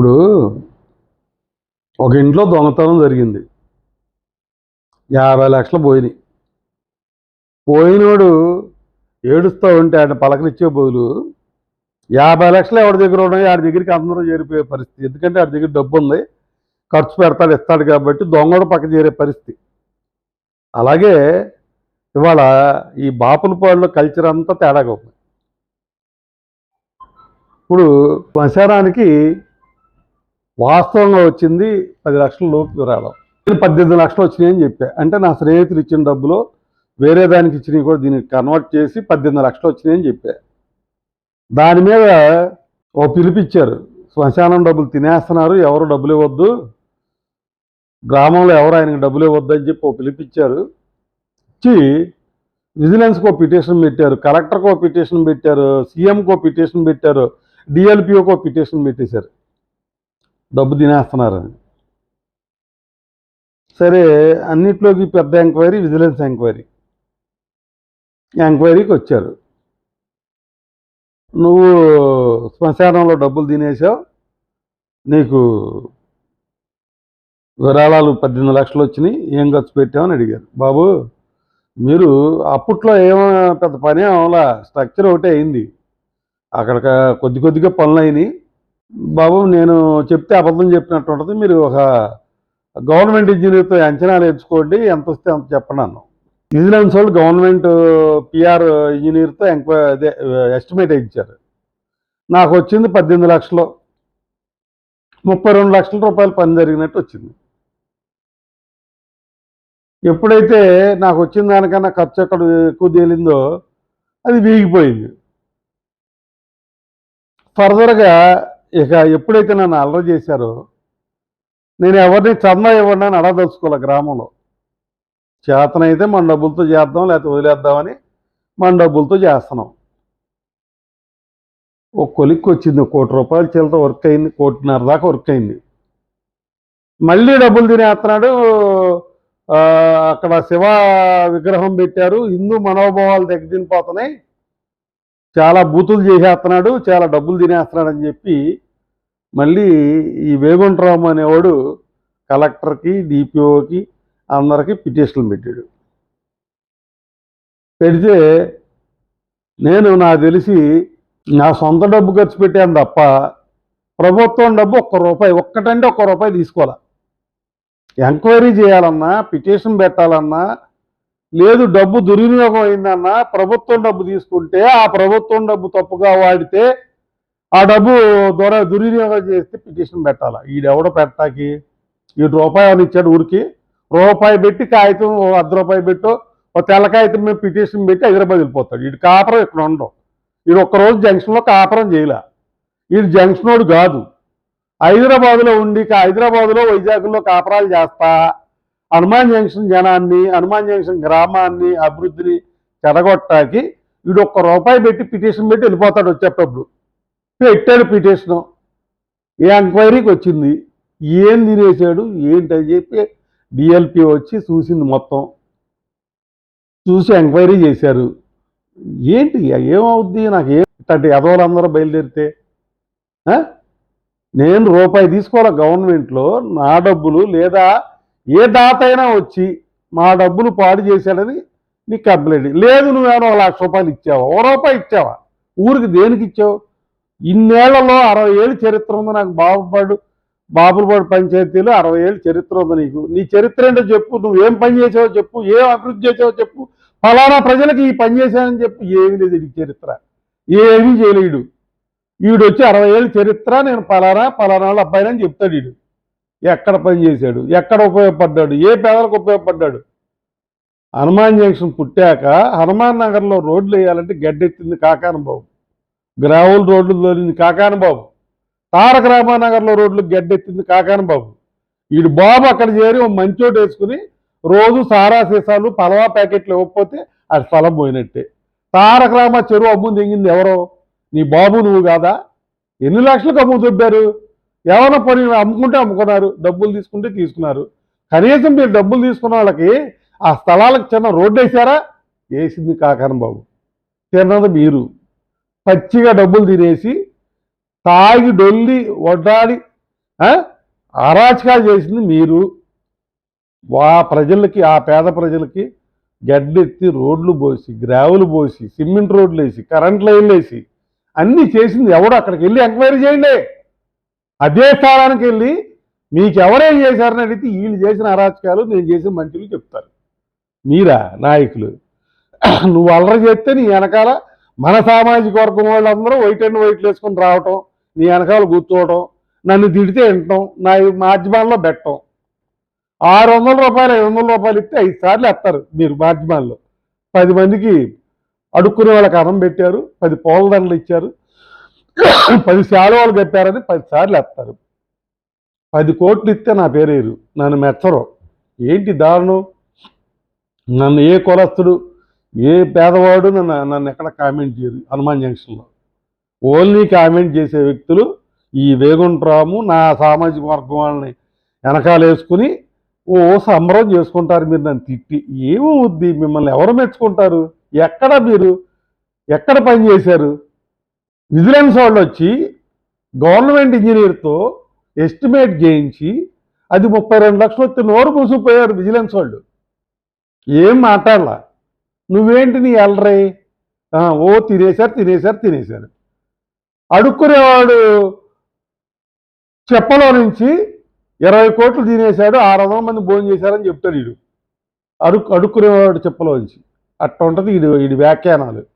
ఇప్పుడు ఒక ఇంట్లో దొంగతనం జరిగింది. యాభై లక్షలు పోయినాయి. పోయినోడు ఏడుస్తూ ఉంటే ఆయన పలకనిచ్చే బదులు యాభై లక్షలు ఎవరి దగ్గర ఉన్నాయి ఆడి దగ్గరికి అందరూ చేరిపోయే పరిస్థితి. ఎందుకంటే ఆడి దగ్గర డబ్బు ఉంది. ఖర్చు పెడతాడు ఇస్తాడు కాబట్టి దొంగడు పక్క చేరే పరిస్థితి. అలాగే ఇవాళ ఈ బాపులపాడులో కల్చర్ అంతా తేడాగా ఉంది. ఇప్పుడు శ్మశానానికి వాస్తవంగా వచ్చింది పది లక్షల లోపు విరాళం. నేను పద్దెనిమిది లక్షలు వచ్చినాయని చెప్పా. అంటే నా స్నేహితులు ఇచ్చిన డబ్బులో వేరే దానికి ఇచ్చినవి కూడా దీనికి కన్వర్ట్ చేసి పద్దెనిమిది లక్షలు వచ్చినాయని చెప్పా. దాని మీద ఓ పిలిపిచ్చారు. శ్మశానం డబ్బులు తినేస్తున్నారు ఎవరు డబ్బులు ఇవ్వద్దు గ్రామంలో ఎవరు ఆయనకి డబ్బులు ఇవ్వద్దు అని చెప్పి ఓ పిలిపిచ్చారు. ఇచ్చి విజిలెన్స్కి ఒక పిటిషన్ పెట్టారు కలెక్టర్కి ఒక పిటిషన్ పెట్టారు సీఎంకి పిటిషన్ పెట్టారు డిఎల్పిఓకో పిటిషన్ పెట్టేశారు. డబ్బు తినేస్తున్నారని సరే అన్నిట్లోకి పెద్ద ఎంక్వైరీ విజిలెన్స్ ఎంక్వైరీ. ఎంక్వైరీకి వచ్చారు. నువ్వు శ్మశానంలో డబ్బులు తినేసావు నీకు విరాళాలు పద్దెనిమిది లక్షలు వచ్చినాయి. ఏం ఖర్చు పెట్టామని అడిగారు. బాబు మీరు అప్పట్లో ఏమో పెద్ద పని అవలా స్ట్రక్చర్ ఒకటే అయింది. అక్కడ కొద్ది కొద్దిగా పనులు అయినాయి. బాబు నేను చెప్తే అబద్ధం చెప్పినట్టు ఉంటుంది. మీరు ఒక గవర్నమెంట్ ఇంజనీర్తో అంచనాలు ఎంచుకోండి ఎంత వస్తే అంత చెప్పండి అన్నాం విజిలెన్స్ వాళ్ళు గవర్నమెంట్ పిఆర్ ఇంజనీర్తో ఎంక్వై అదే ఎస్టిమేట్ ఇచ్చారు నాకు వచ్చింది పద్దెనిమిది లక్షలు. ముప్పై రెండు లక్షల రూపాయలు పని జరిగినట్టు వచ్చింది. ఎప్పుడైతే నాకు వచ్చిన దానికన్నా ఖర్చు ఎక్కడ ఎక్కువ తేలిందో అది వీగిపోయింది. ఫర్దర్గా ఇక ఎప్పుడైతే నన్ను అల్లరి చేశారో నేను ఎవరిని చందా ఇవ్వండి అని అడదలుచుకోలే గ్రామంలో. చేతనైతే మన డబ్బులతో చేద్దాం లేకపోతే వదిలేద్దామని మన డబ్బులతో చేస్తున్నాం. ఒక కొలిక్కి వచ్చింది కోటి రూపాయల చిల్లర వర్క్ అయింది కోటిన్నర దాకా వర్క్ అయింది. మళ్ళీ డబ్బులు తినేస్తున్నాడు అక్కడ శివ విగ్రహం పెట్టారు హిందూ మనోభావాలు దెబ్బతినిపోతున్నాయి. చాలా బూతులు చేసేస్తున్నాడు చాలా డబ్బులు తినేస్తున్నాడు అని చెప్పి మళ్ళీ ఈ వేగుంటరాము అనేవాడు కలెక్టర్కి డిపిఓకి అందరికీ పిటిషన్లు పెట్టాడు. పెడితే నేను నాకు తెలిసి నా సొంత డబ్బు ఖర్చు పెట్టాను తప్ప ప్రభుత్వం డబ్బు ఒక్క రూపాయి ఒక్కటంటే ఒక్క రూపాయి తీసుకోవాలి? ఎంక్వైరీ చేయాలన్నా పిటిషన్ పెట్టాలన్నా లేదు డబ్బు దుర్వినియోగం అయిందన్నా ప్రభుత్వం డబ్బు తీసుకుంటే ఆ ప్రభుత్వం డబ్బు తప్పుగా వాడితే ఆ డబ్బు దొర దుర్వినియోగం చేస్తే పిటిషన్ పెట్టాలి? ఈడెవడో పెట్టాకి ఈడు రూపాయి అని ఇచ్చాడు ఊరికి? రూపాయి పెట్టి కాగితం అర్ధ రూపాయి పెట్టు ఓ తెల్ల కాగితం మేము పిటిషన్ పెట్టి హైదరాబాద్ వెళ్ళిపోతాడు. ఈడు కాపురం ఇక్కడ ఉండవు ఈడు ఒక్కరోజు జంక్షన్లో కాపురం చేయలే. ఈడు జంక్షన్ వాడు కాదు. హైదరాబాద్లో ఉండి హైదరాబాద్లో వైజాగ్లో కాపురాలు చేస్తా. హనుమాన్ జంక్షన్ జనాన్ని హనుమాన్ జంక్షన్ గ్రామాన్ని అభివృద్ధిని చెడగొట్టాకి వీడు ఒక్క రూపాయి పెట్టి పిటిషన్ పెట్టి వెళ్ళిపోతాడు వచ్చేటప్పుడు. పెట్టాడు పిటిషను. ఏ ఎంక్వైరీకి వచ్చింది? ఏం తినేసాడు? ఏంటని చెప్పి డిఎల్పి వచ్చి చూసింది మొత్తం. చూసి ఎంక్వైరీ చేశారు. ఏంటి? ఏమవుద్ది? నాకు ఏ ఇట్లాంటి ఎదవలందరూ బయలుదేరితే? నేను రూపాయి తీసుకోవాలి గవర్నమెంట్లో? నా డబ్బులు లేదా ఏ దాత అయినా వచ్చి మా డబ్బులు పాడు చేశాడని నీ కంప్లైంట్. లేదు నువ్వేమో ఒక లక్ష రూపాయలు ఇచ్చావా? ఓ రూపాయి ఇచ్చావా? ఊరికి దేనికి ఇచ్చావు? ఇన్నేళ్ళలో అరవై ఏళ్ళు చరిత్ర ఉంది నాకు. బాబుపాడు బాబులపాడు పంచాయతీలో అరవై ఏళ్ళు చరిత్ర ఉంది నీకు. నీ చరిత్ర ఏంటో చెప్పు. నువ్వేం పని చేసావో చెప్పు. ఏం అభివృద్ధి చేసావో చెప్పు. ఫలానా ప్రజలకు ఈ పని చేశానని చెప్పు. ఏమీ లేదు నీ చరిత్ర. ఏమీ చేయలేడు. ఈడు వచ్చి అరవై ఏళ్ళు చరిత్ర నేను పలానా పలానా వాళ్ళ అబ్బాయినని చెప్తాడు ఈడు. ఎక్కడ పని చేశాడు? ఎక్కడ ఉపయోగపడ్డాడు? ఏ పేదలకు ఉపయోగపడ్డాడు? హనుమాన్ జంక్షన్ పుట్టాక హనుమాన్ నగర్లో రోడ్లు వేయాలంటే గడ్డెత్తింది కాకాని బాబు గ్రావుల్ రోడ్లు తోలింది కాకాని బాబు తారక రామానగర్లో రోడ్లు గడ్డెత్తింది కాకాని బాబు బాబు అక్కడ చేరి ఓ మంచోటు వేసుకుని రోజు సారా సీసాలు పలవా ప్యాకెట్లు ఇవ్వకపోతే అది స్థలం పోయినట్టే. తారక రామ చెరువు అమ్ము దిగింది ఎవరో? నీ బాబు నువ్వు కాదా? ఎన్ని లక్షలకు అమ్ము దొబ్బారు ఎవరో పని అమ్ముకుంటే అమ్ముకున్నారు డబ్బులు తీసుకుంటే తీసుకున్నారు. కనీసం మీరు డబ్బులు తీసుకున్న వాళ్ళకి ఆ స్థలాలకు చిన్న రోడ్డు వేసారా? వేసింది కాకాని బాబు. తిన్నది మీరు. పచ్చిగా డబ్బులు తినేసి తాగి డొల్లి వడ్డాడి అరాచకాలు చేసింది మీరు. వా ప్రజలకి ఆ పేద ప్రజలకి గడ్డెత్తి రోడ్లు పోసి గ్రావులు పోసి సిమెంట్ రోడ్లు వేసి కరెంట్ లైన్లు వేసి అన్నీ చేసింది ఎవడు? అక్కడికి వెళ్ళి ఎంక్వైరీ చేయండి. అదే స్థానానికి వెళ్ళి మీకు ఎవరేం చేశారని అడిగితే వీళ్ళు చేసిన అరాచకాలు నేను చేసిన మంచులు చెప్తారు. మీరా నాయకులు? నువ్వు అల్లరి చేస్తే నీ వెనకాల మన సామాజిక వర్గం వాళ్ళందరూ వైట్ అండ్ వైట్లు వేసుకొని రావటం నీ వెనకాల కూర్చోవటం నన్ను తిడితే వినటం నా మాధ్యమాల్లో పెట్టడం ఆరు వందల రూపాయలు ఐదు వందల రూపాయలు ఇస్తే ఐదు సార్లు ఎత్తారు మీరు మాధ్యమాల్లో. పది మందికి అడుక్కునే వాళ్ళకి అన్నం పెట్టారు పది పోలదండలు ఇచ్చారు పది శాలువాలు కప్పారని పది సార్లు ఎత్తారు పది కోట్లు ఇస్తే నా పేరేరు నన్ను మెచ్చరు. ఏంటి దారుణం? నన్ను ఏ కులస్తుడు ఏ పేదవాడు నన్ను నన్ను ఎక్కడ కామెంట్ చేయరు హనుమాన్ జంక్షన్లో. ఓన్లీ కామెంట్ చేసే వ్యక్తులు ఈ వేగుంట్రాము నా సామాజిక వర్గం వాళ్ళని వెనకాలేసుకుని ఓ సంబరం చేసుకుంటారు మీరు నన్ను తిట్టి. ఏమవుద్ది? మిమ్మల్ని ఎవరు మెచ్చుకుంటారు? ఎక్కడ మీరు? ఎక్కడ పని చేశారు? విజిలెన్స్ వాళ్ళు వచ్చి గవర్నమెంట్ ఇంజనీర్తో ఎస్టిమేట్ చేయించి అది ముప్పై రెండు లక్షలు వచ్చి నోరు మూసిపోయారు విజిలెన్స్ వాళ్ళు. ఏం మాట్లాడలా? నువ్వేంటి నీ ఎల్లరై ఓ తినేశారు తినేశారు తినేశారు. అడుక్కునేవాడు చెప్పలో నుంచి ఇరవై కోట్లు తినేశాడు ఆరు వందల మంది భోజనం చేశారని చెప్తాడు వీడు. అడుక్కు అడుక్కునేవాడు చెప్పలో నుంచి. అట్ట ఉంటుంది వీడు వీడి వ్యాఖ్యానాలు.